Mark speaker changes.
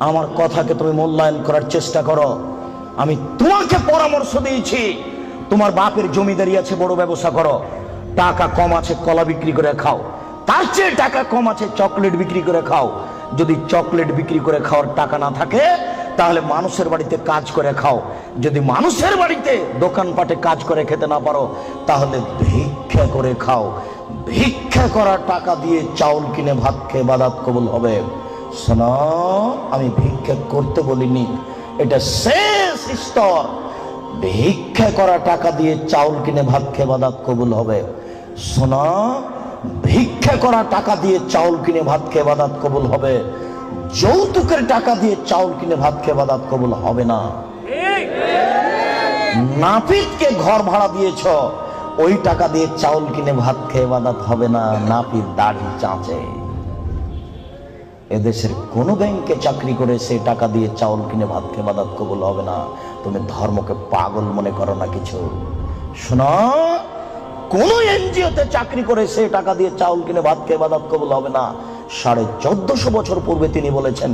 Speaker 1: আমার কথাকে তুমি মূল্যায়ন করার চেষ্টা করো। আমি তোমাকে পরামর্শ দিয়েছি। তোমার বাপের জমিদারি আছে, বড় ব্যবসা করো। টাকা কম আছে, কলা বিক্রি করে খাও। তার চেয়ে টাকা কম আছে, চকলেট বিক্রি করে খাও। যদি চকলেট বিক্রি করে খাওয়ার টাকা না থাকে, তাহলে মানুষের বাড়িতে কাজ করে খাও। যদি মানুষের বাড়িতে দোকানপাটে কাজ করে খেতে না পারো, তাহলে ভিক্ষা করে খাও। ভিক্ষা করার টাকা দিয়ে চাউল কিনে ভাত খেয়ে বাদাত কবুল হবে। আমি ভিক্ষা করতে বলিনি। এটা শেষ স্তর। ভিক্ষা করা টাকা দিয়ে চাউল কিনে ভাত খেয়ে বাদাত কবুল হবে। শোনো, ভিক্ষা করা টাকা দিয়ে চাউল কিনে ভাত খেয়ে বাদাত কবুল হবে। যৌতুকের টাকা দিয়ে চাউল কিনে ভাত খেয়ে বাদাত কবুল হবে না। নাপিতকে ঘর ভাড়া দিয়েছ, ওই টাকা দিয়ে চাউল কিনে ভাত খেয়ে বাদাত হবে না। নাপিত দাড়ি চাঁচে। এদেশের কোন ব্যাংকে চাকরি করে সে টাকা দিয়ে চাউল কিনে ভাত খেয়ে বাদাত কবুল হবে না। তুমি ধর্মকে পাগল মনে করো না কিছু। শোনা, কোন এনজিওতে চাকরি করে সে টাকা দিয়ে চাউল কিনে ভাত খেয়ে বাদাত কবুল হবে না। সাড়ে চোদ্দশো বছর পূর্বে তিনি বলেছেন